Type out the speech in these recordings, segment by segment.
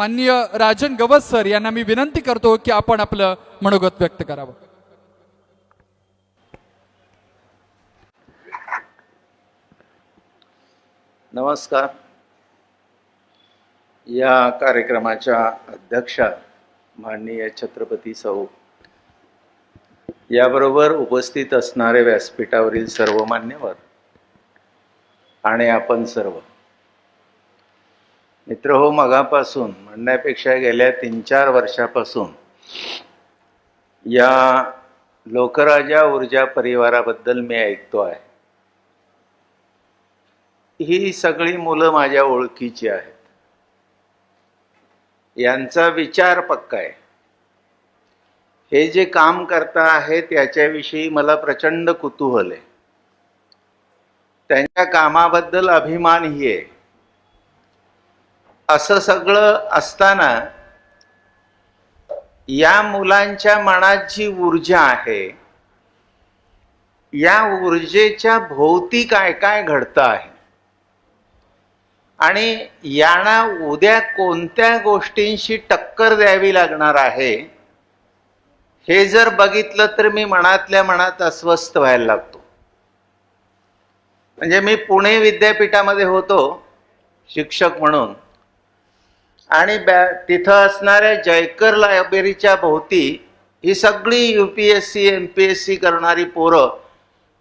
माननीय राजन गवत सर यांना मी विनंती करतो की आपण आपलं मनोगत व्यक्त करावं. नमस्कार. या कार्यक्रमाच्या अध्यक्षा माननीय छत्रपती सौ. याबरोबर उपस्थित असणारे व्यासपीठावरील सर्व मान्यवर आणि आपण सर्व मित्र हो मगापासून म्हणण्यापेक्षा गेल्या तीन चार वर्षापासून या लोकराजा ऊर्जा परिवाराबद्दल मी ऐकतो आहे ही सगळी मुलं माझ्या ओळखीची आहेत. यांचा विचार पक्का आहे. हे जे काम करता आहेत याच्याविषयी मला प्रचंड कुतूहल आहे. त्यांच्या कामाबद्दल अभिमानही आहे. असं सगळं असताना या मुलांच्या मनात जी ऊर्जा आहे या ऊर्जेच्या भोवती काय काय घडतं आहे? आणि यांना उद्या कोणत्या गोष्टींशी टक्कर द्यावी लागणार आहे हे जर बघितलं तर मी मनातल्या मनात अस्वस्थ व्हायला लागतो. म्हणजे मी पुणे विद्यापीठामध्ये होतो शिक्षक म्हणून. आणि बॅ तिथं असणाऱ्या जयकर लायब्ररीच्या भोवती ही सगळी U P S C M P S C करणारी पोरं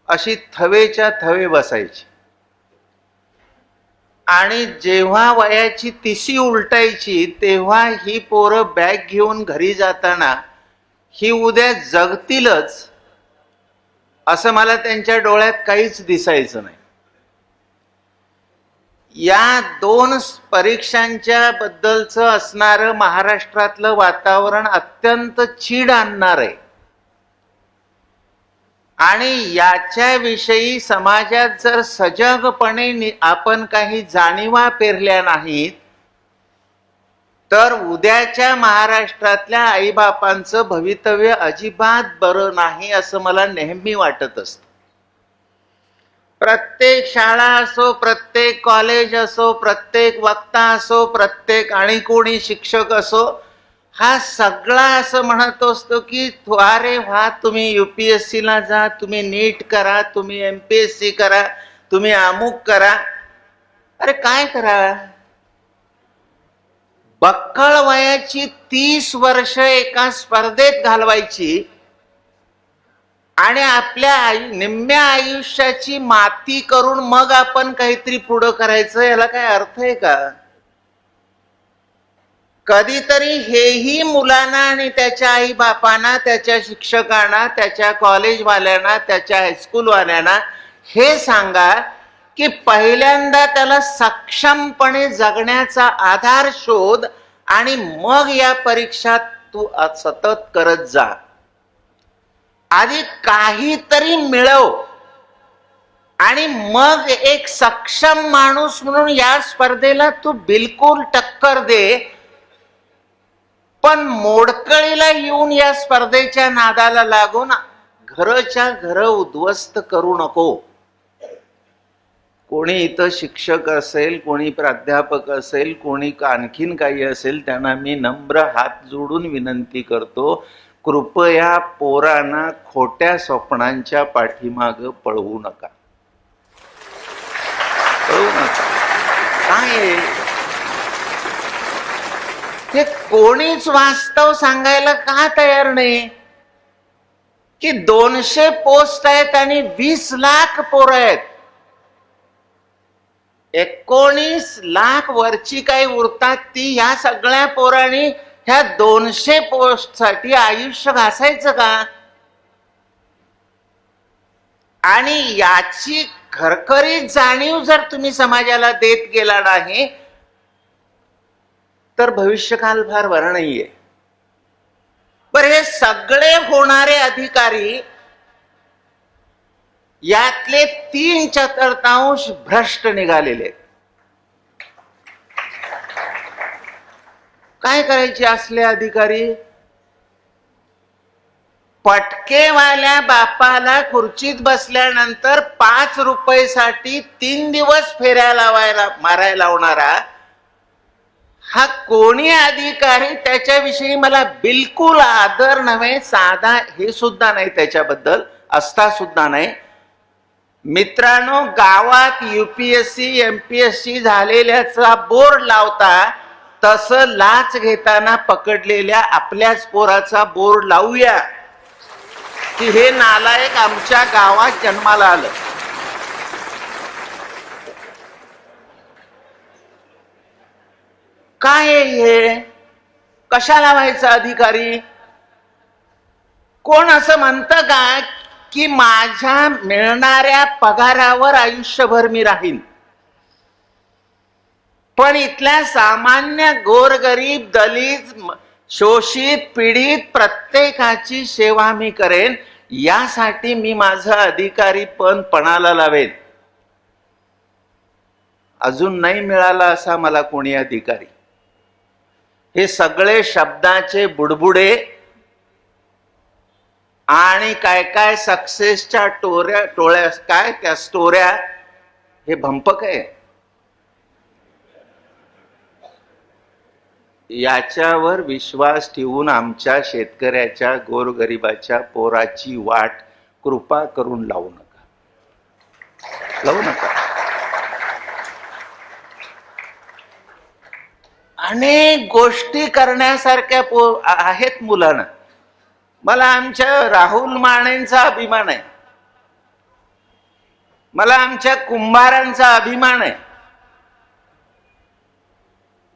अशी थवेच्या थवे बसायची. आणि जेव्हा वयाची तिशी उलटायची तेव्हा ही पोरं बॅग घेऊन घरी जाताना ही उद्या जगतीलच असं मला त्यांच्या डोळ्यात काहीच दिसायचं नाही. या दोन परीक्षांच्या बद्दलचं असणारं महाराष्ट्रातलं वातावरण अत्यंत चीड आणणार आहे. आणि याच्याविषयी समाजात जर सजगपणे नि- आपण काही जाणीवा पेरल्या नाहीत तर उद्याच्या महाराष्ट्रातल्या आईबापांचं भवितव्य अजिबात बरं नाही असं मला नेहमी वाटत असतं. प्रत्येक शाळा असो प्रत्येक कॉलेज असो प्रत्येक वक्ता असो प्रत्येक आणि कोणी शिक्षक असो हा सगळा असं म्हणत असतो की अरे व्हा तुम्ही यू पी एस ला जा तुम्ही नीट करा तुम्ही एम पी एस सी करा तुम्ही अमुक करा. अरे काय करा? बक्कळ वयाची तीस वर्ष एका स्पर्धेत घालवायची आणि आपल्या आयु निम्म्या आयुष्याची माती करून मग आपण काहीतरी पुढं करायचं याला काय अर्थ आहे का? कधीतरी हेही मुलांना आणि त्याच्या आई बापांना त्याच्या शिक्षकांना त्याच्या कॉलेजवाल्यांना त्याच्या हायस्कूलवाल्यांना हे सांगा की पहिल्यांदा त्याला सक्षमपणे जगण्याचा आधार शोध आणि मग या परीक्षात तू सतत करत जा. आधी काहीतरी मिळव. आणि मग एक सक्षम माणूस म्हणून या स्पर्धेला तू बिलकुल टक्कर दे. पण मोडकळीला येऊन या स्पर्धेच्या नादाला लागून घरच्या घर उद्ध्वस्त करू नको. कोणी इथं शिक्षक असेल कोणी प्राध्यापक असेल कोणी आणखीन काही असेल त्यांना मी नम्र हात जोडून विनंती करतो. कृपया पोरांना खोट्या स्वप्नांच्या पाठीमाग पळवू नका. पळवू नका. काय आहे? कोणीच वास्तव सांगायला का तयार नाही? की दोनशे पोस्ट आहेत आणि वीस लाख पोरं आहेत. एकोणीस लाख वरची काही उरतात ती ह्या सगळ्या पोरांनी ह्या दोनशे पोस्टसाठी आयुष्य घासायचं का? आणि याची खरखरी जाणीव जर तुम्ही समाजाला देत गेला नाही तर भविष्यकाल फार बरं नाहीये. बर हे सगळे होणारे अधिकारी यातले तीन चतुर्थांश भ्रष्ट निघालेले काय करायचे असले अधिकारी? पटकेवाल्या बापाला खुर्चीत बसल्यानंतर पाच रुपयेसाठी तीन दिवस फेऱ्या लावायला मारायला लावणारा? हा कोणी अधिकारी? त्याच्याविषयी मला बिलकुल आदर नव्हे साधा हे सुद्धा नाही त्याच्याबद्दल असता सुद्धा नाही. मित्रांनो गावात युपीएससी एमपीएससी झालेल्याचा बोर्ड लावता तस लाच घेताना पकडलेल्या आपल्याच पोराचा बोर्ड लावूया. की हे नालायक आमच्या गावात जन्माला आलं. काय हे? कशाला व्हायचा अधिकारी? कोण असं म्हणतं का की माझ्या मिळणाऱ्या पगारावर आयुष्यभर मी राहीन? पण इथल्या सामान्य गोरगरीब दलित शोषित पीडित प्रत्येकाची सेवा मी करेन यासाठी मी माझं अधिकारी पण पणाला लावेन. अजून नाही मिळाला असा मला कोणी अधिकारी. हे सगळे शब्दाचे बुडबुडे आणि काय काय सक्सेसच्या टोऱ्या टोळ्या काय त्या स्टोऱ्या हे भंपक आहे. याच्यावर विश्वास ठेवून आमच्या शेतकऱ्याच्या गोरगरिबाच्या पोराची वाट कृपा करून लावू नका. लावू नका. अनेक गोष्टी करण्यासारख्या पो आहेत मुलांना. मला आमच्या राहुल मानेंचा अभिमान आहे. मला आमच्या कुंभारांचा अभिमान आहे.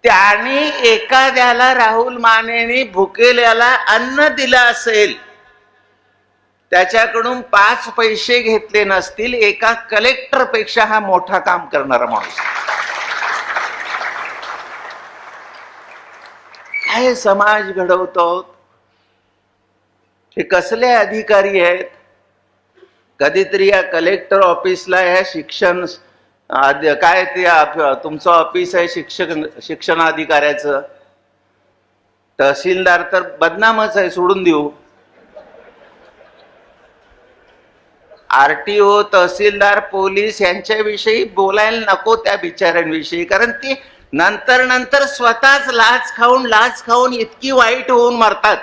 त्यांनी एखाद्याला राहुल मानेने भुकेल्याला अन्न दिलं असेल त्याच्याकडून पाच पैसे घेतले नसतील एका कलेक्टरपेक्षा हा मोठा काम करणारा माणूस. काय समाज घडवतो? हे कसले अधिकारी आहेत? कधीतरी या कलेक्टर ऑफिसला या शिक्षण आद- काय ते तुमचं ऑफिस आहे शिक्षक शिक्षणाधिकाऱ्याचं. तहसीलदार तर बदनामच आहे सोडून देऊ. आर टी ओ तहसीलदार पोलीस यांच्याविषयी बोलायला नको त्या बिचाऱ्यांविषयी कारण ती नंतर नंतर स्वतःच लाच खाऊन लाच खाऊन इतकी वाईट होऊन मरतात.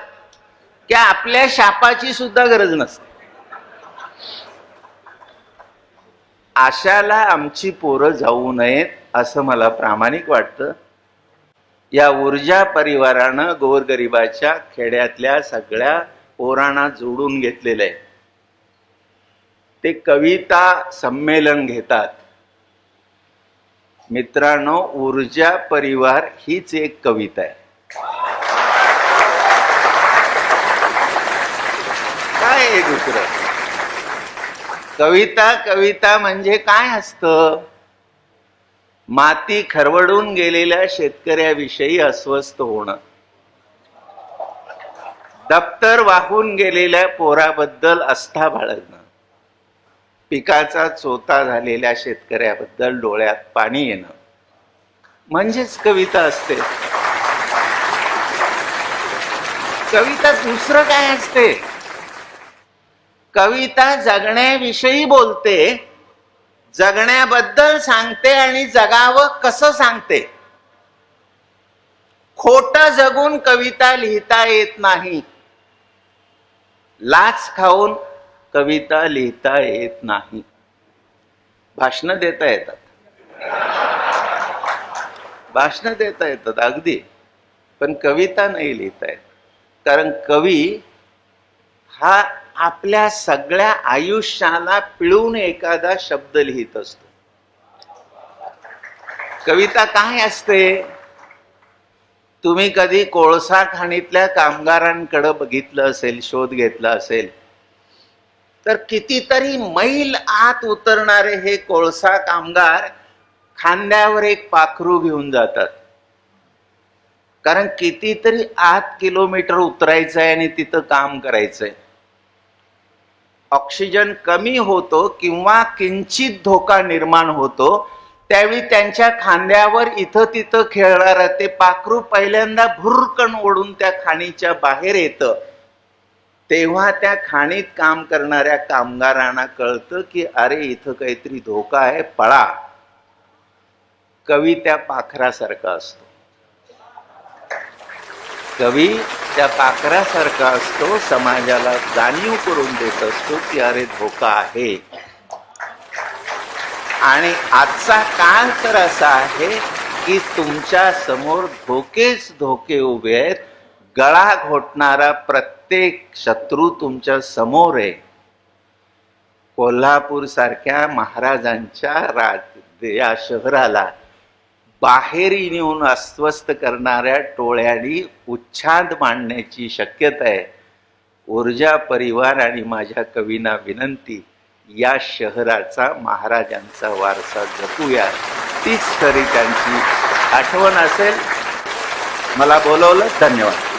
की आपल्या शापाची सुद्धा गरज नसते. आशाला आमची पोरं जाऊ नयेत असं मला प्रामाणिक वाटतं. या ऊर्जा परिवारानं गोरगरिबाच्या खेड्यातल्या सगळ्या पोरांना जोडून घेतलेलं आहे. ते कविता संमेलन घेतात. मित्रांनो ऊर्जा परिवार हीच एक कविता आहे. काय आहे दुसरं? कविता कविता म्हणजे काय असतं? माती खरवडून गेलेल्या शेतकऱ्याविषयी अस्वस्थ होणं. दप्तर वाहून गेलेल्या पोराबद्दल आस्था बाळगणं. पिकाचा चोता झालेल्या शेतकऱ्याबद्दल डोळ्यात पाणी येणं. म्हणजेच कविता असते. कविता दुसरं काय असते? कविता जगण्याविषयी बोलते जगण्याबद्दल सांगते आणि जगावं कसं सांगते? खोट जगून कविता लिहिता येत नाही. लाच खाऊन कविता लिहिता येत नाही. भाषण देता येतात. भाषण देता येतात अगदी. पण कविता नाही लिहिता येत. कारण कवी हा आपल्या सगळ्या आयुष्याला पिळून एखादा शब्द लिहित असतो. कविता काय असते? तुम्ही कधी कोळसा खाणीतल्या कामगारांकडे बघितलं असेल शोध घेतला असेल? तर कितीतरी मैल आत उतरणारे हे कोळसा कामगार खांद्यावर एक पाखरू घेऊन जातात. कारण कितीतरी आत किलोमीटर उतरायचं आहे आणि तिथं काम करायचंय. ऑक्सिजन कमी होतो किंवा किंचित धोका निर्माण होतो त्यावेळी त्यांच्या खांद्यावर इथं तिथं खेळणारं ते पाखरू पहिल्यांदा भुरकण ओढून त्या खाणीच्या बाहेर येतं. तेव्हा त्या खाणीत काम करणाऱ्या कामगारांना कळतं की अरे इथं काहीतरी धोका आहे पळा. कवी त्या पाखरासारखा असतो. कवी त्या पाखऱ्यासारखा असतो समाजाला जाणीव करून देत असतो की अरे धोका आहे. आणि आजचा काळ तर असा आहे की तुमच्यासमोर धोकेच धोके उभे आहेत. गळा घोटणारा प्रत्येक शत्रू तुमच्यासमोर आहे. कोल्हापूर सारख्या महाराजांच्या राज या शहराला बाहेर येऊन अस्वस्थ करणाऱ्या टोळ्यांनी उच्छाद मांडण्याची शक्यता आहे. ऊर्जा परिवार आणि माझ्या कवींना विनंती या शहराचा महाराजांचा वारसा जपूया. तीच खरी त्यांची आठवण असेल. मला बोलवलं. धन्यवाद.